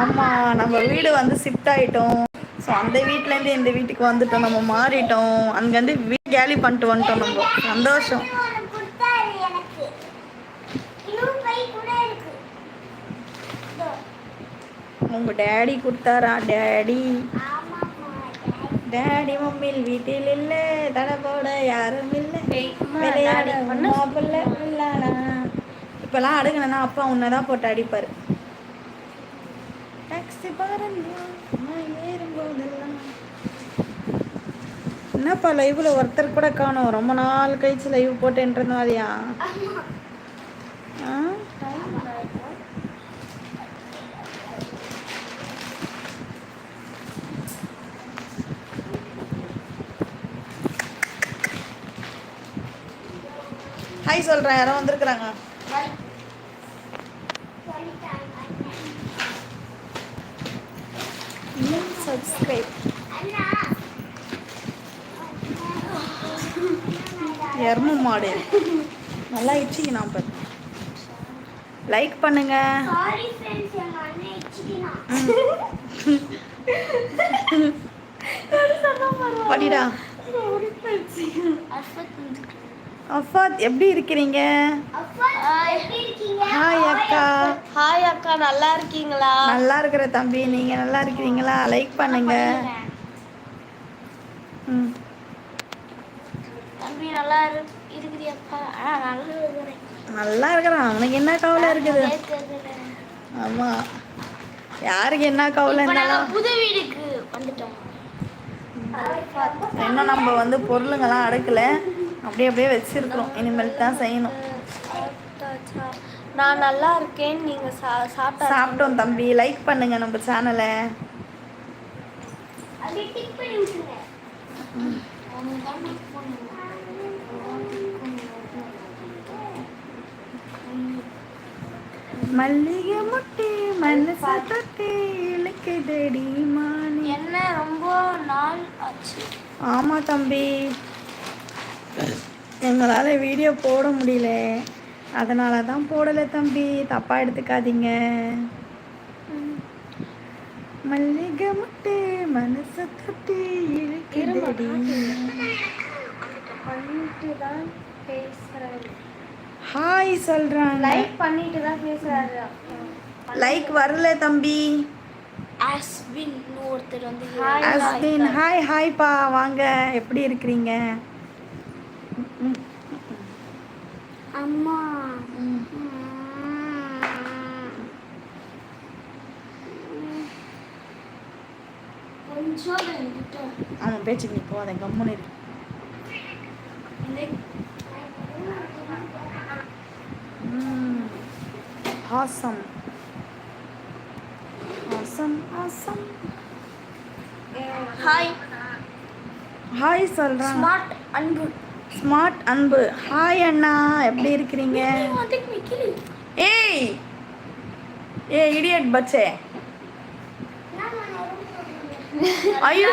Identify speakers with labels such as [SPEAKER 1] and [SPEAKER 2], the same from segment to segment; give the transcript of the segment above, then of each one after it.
[SPEAKER 1] ஆமாம் நம்ம வீடு வந்து ஷிஃப்ட் ஆகிட்டோம் ஸோ அந்த வீட்டிலேருந்து இந்த வீட்டுக்கு வந்துட்டோம். நம்ம மாறிட்டோம். அங்கேருந்து வீடு கேலி பண்ணிட்டு வந்துட்டோம் நம்ம. சந்தோஷம். உங்கள் டேடி கொடுத்தாரா? டேடி டேடி மம்மில் வீட்டில் இல்லை. தடை போட யாரும் இல்லை. விளையாட இப்போல்லாம் அடுக்கணும்னா அப்பா உன்னை தான் போட்டு அடிப்பார். டாக்ஸி பாருங்க நான் ஏறும்போதெல்லாம் என்னப்பா லைவ்ல ஒருத்தர் கூட காணோம். ரொம்ப நாள் கழிச்சு லைவ் போட்டேன்றது மாதிரியா ஆ? ஹாய் சொல்கிறேன் யாரோ வந்திருக்குறாங்க. சப்ஸ்கிரைப் எரும மாடு. நல்லா இச்சிக்கணும் இப்போ லைக் பண்ணுங்க. படிடா அஃபாத் எப்படி இருக்கிறீங்க? ஹாய் அக்கா.
[SPEAKER 2] ஹாய் அக்கா. நல்லா இருக்கீங்களா?
[SPEAKER 1] நல்லா இருக்கிற தம்பி. நீங்க நல்லா இருக்கிறீங்களா? லைக் பண்ணுங்க.
[SPEAKER 2] தம்பி நல்லா நல்லா இருக்கிறேன்.
[SPEAKER 1] அவனுக்கு என்ன கவலை இருக்குது. ஆமா. யாருக்கு என்ன கவலை இருந்தாலும்
[SPEAKER 2] புது வீடுக்கு வந்துட்டோம்.
[SPEAKER 1] இன்னும் நம்ம வந்து பொருளுங்கெல்லாம் அடுக்கல. அப்படியே அப்படியே வச்சிருக்கிறோம் இனிமேல் தான் செய்யணும்?
[SPEAKER 2] நான் நல்லா இருக்கேன். நீங்க சா- சாப்பிட்டா
[SPEAKER 1] சாப்பிட்டோம் தம்பி. லைக் பண்ணுங்க நம்ம சேனலை மல்லிகை முட்டி மனசு தட்டி இழுக்குதடி மானி.
[SPEAKER 2] என்ன ரொம்ப நாள் ஆச்சு.
[SPEAKER 1] ஆமாம் தம்பி. எங்களால் வீடியோ போட முடியல. அதனால தான் போடலை தம்பி. தப்பாக எடுத்துக்காதீங்க. மல்லிகை முட்டி மனசு தட்டி இழுக்குதடி.
[SPEAKER 2] பண்ணிட்டு தான் பேசுறேன்
[SPEAKER 1] ஹாய் சொல்கிறாங்க
[SPEAKER 2] லைக் பண்ணிட்டு தான் பேசுறாரு.
[SPEAKER 1] லைக் வரல தம்பி.
[SPEAKER 2] அஸ்வின் ஒருத்தர் வந்து
[SPEAKER 1] அஸ்வின் ஹாய் ஹாய்ப்பா வாங்க. எப்படி இருக்கிறீங்க?
[SPEAKER 3] அம்மா.
[SPEAKER 1] அவன் பேச்சுக்கு நீ போகாத கம்முன்னு இரு. Awesome. Awesome awesome.
[SPEAKER 2] Hi
[SPEAKER 1] hi சொல்கிறான்
[SPEAKER 2] smart Anbu.
[SPEAKER 1] Smart Anbu. Hi அண்ணா எப்படி இருக்கிறீங்க? ஏய் ஏ இடியட் பச்சே. ஐயோ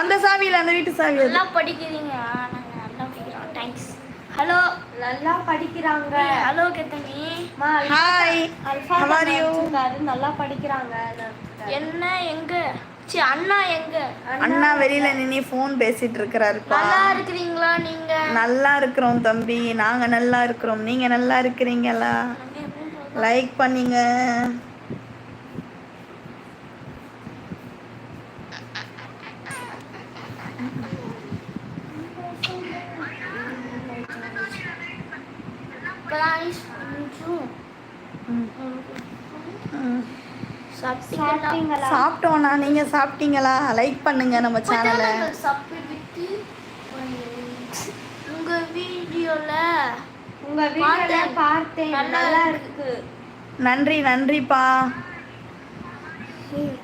[SPEAKER 1] அந்த சாவியில் அந்த வீட்டு சாவி.
[SPEAKER 2] நல்லா படிக்கிறீங்க. தேங்க்ஸ் ஹலோ நல்லா படிக்கிறாங்க. ஹலோ கேத்தனி.
[SPEAKER 1] ஹாய்
[SPEAKER 2] நல்லா படிக்கிறாங்க. என்ன எங்க? அண்ணா எங்க?
[SPEAKER 1] அண்ணா. வெளியில நின்று ஃபோன் பேசிட்டு இருக்கிறாருப்பா.
[SPEAKER 2] நல்லா இருக்கிறீங்களா நீங்க?
[SPEAKER 1] நல்லா இருக்கிறோம் தம்பி. நாங்க நல்லா இருக்கிறோம். நீங்க நல்லா இருக்கிறீங்களா? லைக் பண்ணீங்க.
[SPEAKER 2] இப்பதான் சாப்பிட்டீங்களா?
[SPEAKER 1] சாப்பிட்டோண்ணா நீங்க சாப்பிட்டீங்களா? லைக் பண்ணுங்க நம்ம சேனலை
[SPEAKER 2] சாப்பிட்டு உங்க வீடியோல
[SPEAKER 4] உங்க வீடியோல
[SPEAKER 2] பார்த்தேன். நல்லா இருக்கு.
[SPEAKER 1] நன்றி நன்றிப்பா.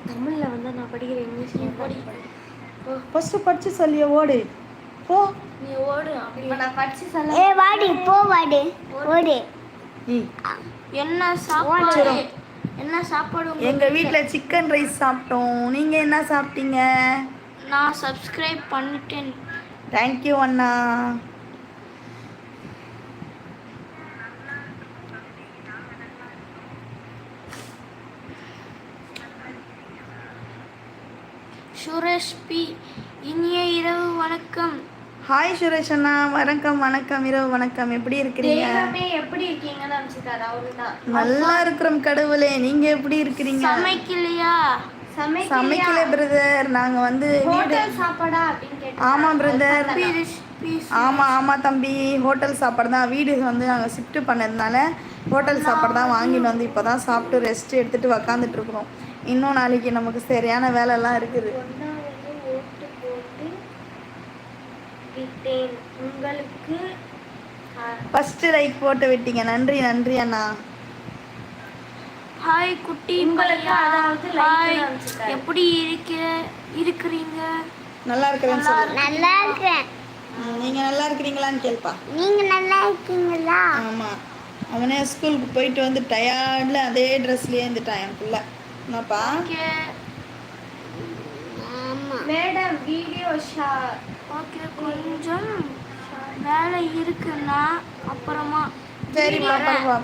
[SPEAKER 4] தமிழ்ல வந்து நான் படிக்கிற இங்கிலீஷ்ல
[SPEAKER 2] படி.
[SPEAKER 1] ஃபர்ஸ்ட் படிச்சு சொல்லிய ஓடு. போ.
[SPEAKER 2] நீ ஓடு அப்படி
[SPEAKER 4] இப்ப நான் படிச்சு சொல்ல
[SPEAKER 3] ஏ வாடி போ வாடி. ஓடு.
[SPEAKER 2] என்ன சாப்பாடு? என்ன சாப்பாடு
[SPEAKER 1] எங்கள் வீட்டில் சிக்கன் ரைஸ் சாப்பிட்டோம். நீங்கள் என்ன சாப்பிட்டீங்க?
[SPEAKER 2] நான் சப்ஸ்கிரைப் பண்ணிட்டேன்.
[SPEAKER 1] தேங்க் யூ அண்ணா.
[SPEAKER 2] சுரேஷ் பி இனிய இரவு வணக்கம்.
[SPEAKER 1] ஹாய் சுரேஷ் அண்ணா வணக்கம் வணக்கம். இரவு வணக்கம். எப்படி இருக்கிறீங்க?
[SPEAKER 4] எப்படி அவருதான்.
[SPEAKER 1] நல்லா இருக்கிறோம் கடவுளே. நீங்க எப்படி இருக்கிறீங்க?
[SPEAKER 2] சமைக்கலையா?
[SPEAKER 4] சமைக்க
[SPEAKER 1] சமைக்கல பிரதர் நாங்க வந்து ஆமா பிரதர் ஆமா ஆமா தம்பி. ஹோட்டல் சாப்பாடு தான். வீடு வந்து நாங்கள் ஷிஃப்ட் பண்ணதுனால ஹோட்டல் சாப்பாடு தான் வாங்கிட்டு வந்து இப்போ தான் சாப்பிட்டு ரெஸ்ட் எடுத்துட்டு உக்காந்துட்டு இருக்கிறோம். இன்னும் நாளைக்கு நமக்கு சரியான வேலைலாம் இருக்குது.
[SPEAKER 4] விட்டேன். உங்களுக்கு?
[SPEAKER 1] ஃபர்ஸ்ட் லைக் போட்டு விட்டீங்க. நன்றி நன்றி அண்ணா.
[SPEAKER 2] ஹாய் குட்டி
[SPEAKER 4] உங்களுக்கு அதாவது
[SPEAKER 2] ஹாய். எப்படி இருக்க? இருக்கிறீங்க?
[SPEAKER 1] நல்லா இருக்கிறேன்னு சொல்லு.
[SPEAKER 3] நல்லா இருக்கேன்
[SPEAKER 1] ம், நீங்க நல்லா இருக்கிறீங்களான்னு கேள்ப்பா.
[SPEAKER 3] நீங்க நல்லா இருக்கீங்களா?
[SPEAKER 1] ஆமா. அவனே ஸ்கூலுக்கு போயிட்டு வந்து டயர்டில் அதே ட்ரெஸ்லேயே இருந்துட்டான் என் பிள்ளை. என்னப்பா?
[SPEAKER 4] மேடம் வீடியோ ஷா
[SPEAKER 2] ஓகே கொஞ்சம் வேலை இருக்குன்னா அப்புறமா
[SPEAKER 1] சரி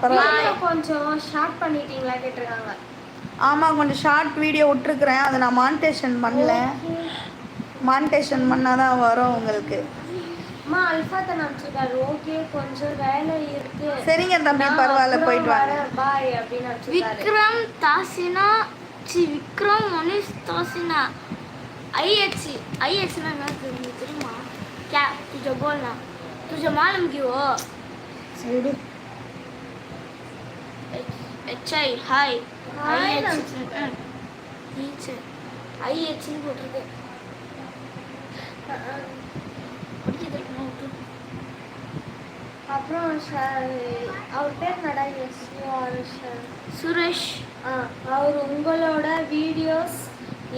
[SPEAKER 1] பரவாயில்ல.
[SPEAKER 4] கொஞ்சம் ஷார்ட் பண்ணிட்டீங்களா கேட்டிருக்காங்க.
[SPEAKER 1] ஆமாம் கொஞ்சம் ஷார்ட் வீடியோ விட்டுருக்குறேன். அதை நான் மானிட்டேஷன் பண்ணல. மானிட்டேஷன் பண்ணால் தான் வரும் உங்களுக்கு.
[SPEAKER 4] அம்மா அல்ஃபாத்தன் நம்பிச்சிருக்காரு ஓகே கொஞ்சம் வேலை இருக்கு.
[SPEAKER 1] சரிங்க தம்பி பரவாயில்ல போயிட்டு வாங்க.
[SPEAKER 4] பாய் அப்படின்னு
[SPEAKER 2] விக்ரம் தாசினா சி விக்ரம் மனிஷ் தாசினா ஐஎக்சி ஐஎக்ஸ்னா என்ன தெரிஞ்சுக்கிறேன். में मैं तेरी माँ क्या तुझे बोलना तुझे मालूम क्यों हो
[SPEAKER 1] சரி
[SPEAKER 2] H I hi
[SPEAKER 4] Hi,
[SPEAKER 2] I X
[SPEAKER 4] அனுப்பிச்சிருக்காரு.
[SPEAKER 2] नीचे आई एक्स போட்டிருக்கு படிக்கிறது
[SPEAKER 4] அப்புறம் ஷா- அவர் பேர் நடா எஸ்
[SPEAKER 2] சுரேஷ்
[SPEAKER 4] அவர் உங்களோட வீடியோஸ்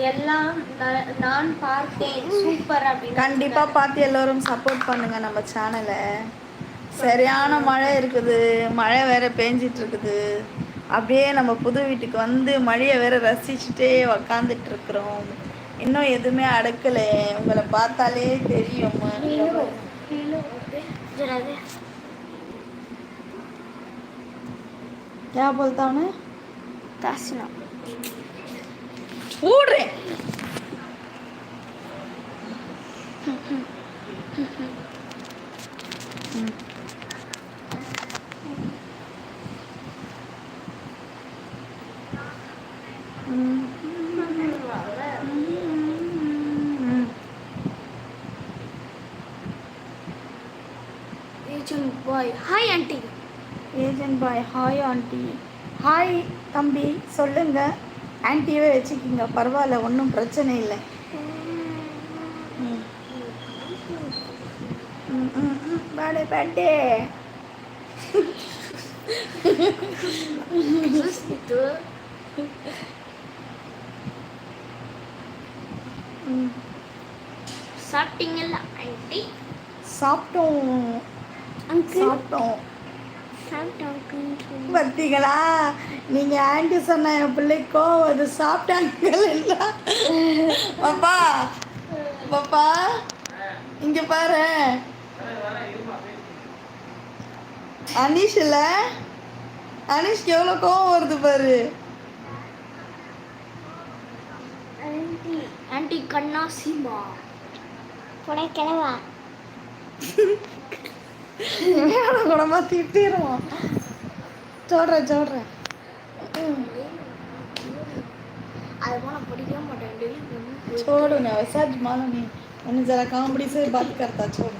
[SPEAKER 4] எல்லாம் ந- நான் பார்த்தேன் சூப்பர் அப்படின்னு
[SPEAKER 1] கண்டிப்பாக பார்த்து எல்லோரும் சப்போர்ட் பண்ணுங்க நம்ம சேனலை சரியான மழை இருக்குது மழை வேற பேஞ்சிட்டு இருக்குது அப்படியே நம்ம புது வீட்டுக்கு வந்து மழையை வேற ரசிச்சுட்டே உக்காந்துட்டு இருக்கிறோம் இன்னும் எதுவுமே அடக்கல உங்களை பார்த்தாலே தெரியும்
[SPEAKER 2] जरा दे
[SPEAKER 1] क्या बोलता उन्हें
[SPEAKER 2] तासीना
[SPEAKER 1] போடுறேன்.
[SPEAKER 2] Agent boy hi aunty.
[SPEAKER 1] Agent boy hi aunty. Hi தம்பி சொல்லுங்கள் ஆன்ட்டியவே வச்சுக்கிங்க பரவாயில்ல ஒன்றும் பிரச்சனை இல்லை.
[SPEAKER 2] itu
[SPEAKER 1] ம்.
[SPEAKER 2] சாப்பிட்டீங்கல்ல ஆண்டி?
[SPEAKER 1] சாப்பிட்டோம். சாப்பிட்டோம். பார்த்தீங்களா நீங்கள் ஆண்டி சொன்ன என் பிள்ளைக்கோ அது சாப்பிட்டாங்க பாப்பா பாப்பா இங்கே பாரு. அனீஷ் இல்ல அனீஷ்க்கு எவ்வளோ கோவம் வருது பாரு.
[SPEAKER 2] ஆண்டி கண்ணா சீமா
[SPEAKER 3] போட கிளவா
[SPEAKER 1] குடமா திட்டிடுவோம் சொல்கிறேன் சொல்கிறேன்
[SPEAKER 2] அது போல நான் படிக்கவே மாட்டேன் டெய்லி
[SPEAKER 1] छोड़ो ना वैसा मानो नहीं मैंने जरा कॉमेडी से बात करता छोड़ो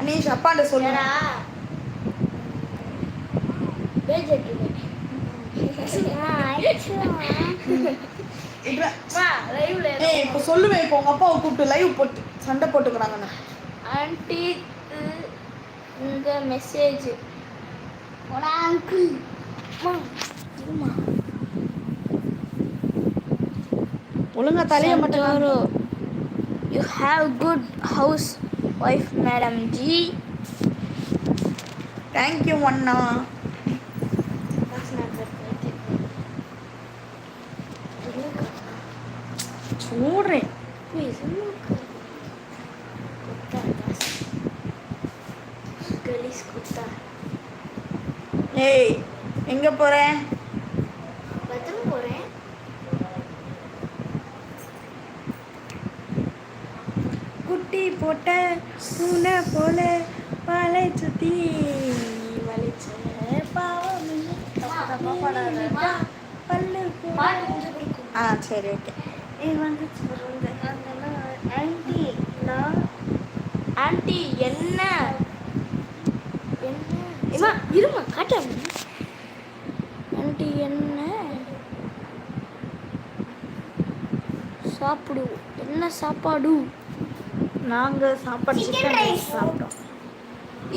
[SPEAKER 1] अनीश अप्पा சொல்லு இப்ப- ஏய் இப்போ சொல்லுவேன் இப்போ உங்க அப்பாவை கூப்பிட்டு லைவ் போட்டு சண்டை போட்டுக்கிறாங்கன்னு
[SPEAKER 2] ஆண்டி உங்க மெசேஜ்
[SPEAKER 3] அங்கிள்
[SPEAKER 1] ஒழுங்கா தலைய மட்டும்
[SPEAKER 2] you have good house wife, Madam G.
[SPEAKER 1] Thank you
[SPEAKER 2] அண்ணா போறேன்?
[SPEAKER 1] போகிறேன் குட்டி போட்ட பூனை போல வலை சுத்தி. வலிச்ச பாவம். பல்லு ஆ சரி ஓகே.
[SPEAKER 4] ஆன்ட்டி நான்
[SPEAKER 2] ஆன்டி என்ன? என்ன? இருமா காட்ட சாப்பிடு என்ன சாப்பாடு?
[SPEAKER 1] நாங்கள் சாப்பாடு சிக்கன் ரைஸ் சாப்பிட்டோம்.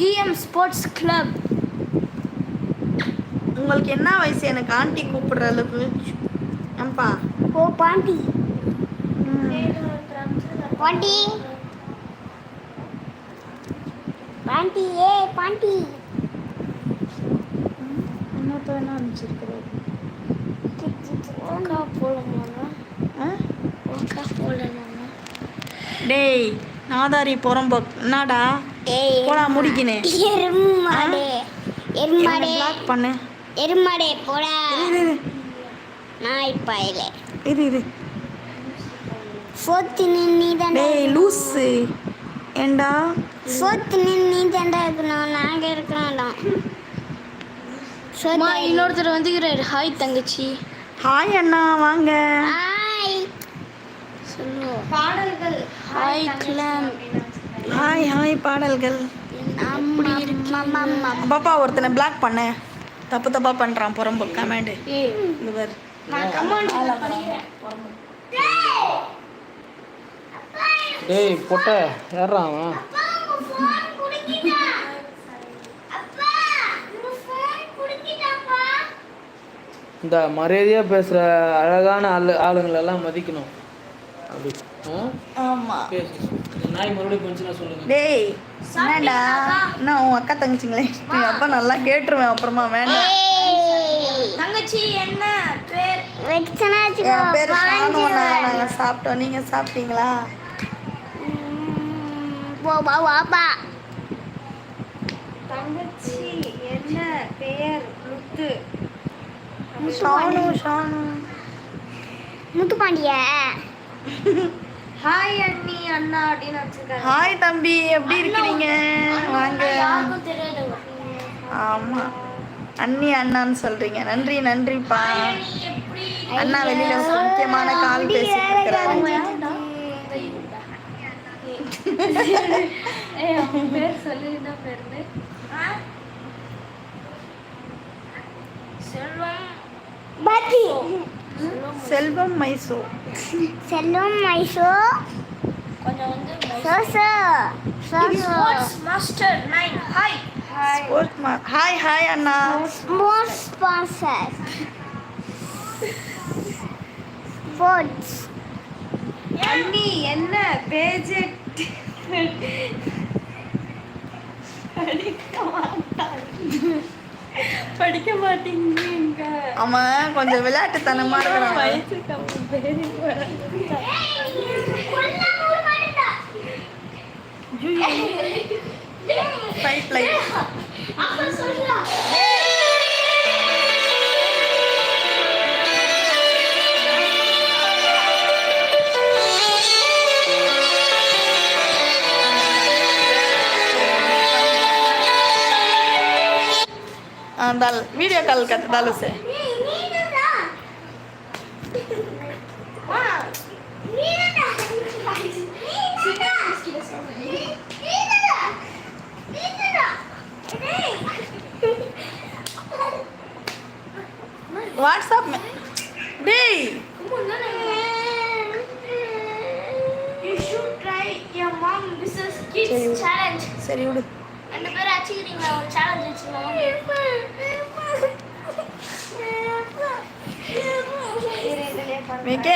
[SPEAKER 2] இஎம் ஸ்போர்ட்ஸ் கிளப்
[SPEAKER 1] உங்களுக்கு என்ன வயசு? எனக்கு ஆண்டி கூப்பிடுற அளவுக்கு. ஏன்பா?
[SPEAKER 3] ஓ பாண்டி. பாண்டி. பாண்டி ஏ பாண்டி.
[SPEAKER 1] இன்னொருத்த என்ன அனுப்பிச்சிருக்கிறது
[SPEAKER 2] போடலாமா
[SPEAKER 1] ஆ? டேய் நாதாரி புறம்போ. என்னடா?
[SPEAKER 3] ஏய்
[SPEAKER 1] போடா முடிக்கினேன்
[SPEAKER 3] எருமாடே. எருமாடே.
[SPEAKER 1] பிளாக் பண்ணு?
[SPEAKER 3] எருமாடே போடா. நாய் பாயிலே
[SPEAKER 1] இரு. இரு
[SPEAKER 3] ஃபோர்த்து நீ தாண்டா
[SPEAKER 1] டேய் லூஸு ஏண்டா?
[SPEAKER 3] ஃபோர்த்து நீ தாண்டா இருக்கணும். நாங்க இருக்க வேண்டாம்
[SPEAKER 2] அம்மா இன்னொருத்தர் வந்துக்கிறாரு. ஹாய் தங்கச்சி.
[SPEAKER 1] ஹாய் அண்ணா. வாங்க.
[SPEAKER 4] பாடல்கள்.
[SPEAKER 2] ஹாய் கிளாம்
[SPEAKER 1] ஹாய் ஹாய் பாடல்கள்.
[SPEAKER 3] அம்மா அம்மா
[SPEAKER 1] பாப்பா ஒருத்தனை பிளாக் பண்ண. தப்பு தப்பா பண்றான். புறம்போ கமெண்ட் இந்த பாரு.
[SPEAKER 5] டேய் பொட்டை அவன். இந்த மரியாதையாக பேசுகிற அழகான ஆளு ஆளுங்களெல்லாம் மதிக்கணும். அப்படி ஆ
[SPEAKER 1] ஆமா.
[SPEAKER 5] பேசு. இந்த நாய் மறுபடியும் கொஞ்சம் சொல்லுங்க.
[SPEAKER 1] டேய் என்னடா? என்ன உன் அக்கா தங்கச்சிங்களே. எங்க அப்பா நல்லா கேட்டுருவேன் அப்புறமா வேண்டாம்.
[SPEAKER 2] தங்கச்சி என்ன? பேர்?
[SPEAKER 1] என் பேரு ஷானு நாங்க சாப்பிட்டோம். நீங்க சாப்பிட்டீங்களா?
[SPEAKER 3] போ பா வாப்பா
[SPEAKER 4] தங்கச்சி என்ன? பெயர் முத்து.
[SPEAKER 1] ஷானு ஷானு.
[SPEAKER 3] முத்துப்பாண்டிய
[SPEAKER 4] ஹாய் அண்ணி அண்ணா அப்படின்னு வச்சிருக்காரு
[SPEAKER 1] ஹாய் தம்பி. எப்படி இருக்கிறீங்க? வாங்க. ஆமா. அண்ணி அண்ணான்னு சொல்றீங்க. நன்றி நன்றிப்பா. அண்ணா வெளியில முக்கியமான கால் பேசிட்டு இருக்கிறாரு
[SPEAKER 2] செல்வம்.
[SPEAKER 3] பாத்தி
[SPEAKER 1] செல்வம் மைசூ
[SPEAKER 3] செல்லும் மைசோ
[SPEAKER 2] கொஞ்சம் வந்து sports master nine hi
[SPEAKER 1] sports மா ஹாய் ஹாய் அண்ணா
[SPEAKER 3] மோர் ஸ்பான்சர் ஸ்போர்ட்ஸ்
[SPEAKER 4] அண்ணி என்ன? பேஜ் படிக்க மாட்டீங்க
[SPEAKER 1] அவன் கொஞ்சம் விளையாட்டுத்தனமா இருக்கிறான்
[SPEAKER 4] வயசுக்கு
[SPEAKER 1] वीडियो कॉल कर दालू से व्हाट्सएप में day
[SPEAKER 2] You should try your mom versus kids
[SPEAKER 1] சரி.
[SPEAKER 2] challenge.
[SPEAKER 1] சரி விடு
[SPEAKER 2] ரெண்டு பேரும் அடிச்சுக்கிறீங்களா ஒரு சேலஞ்ச் வச்சுக்கலாம்
[SPEAKER 1] 没给。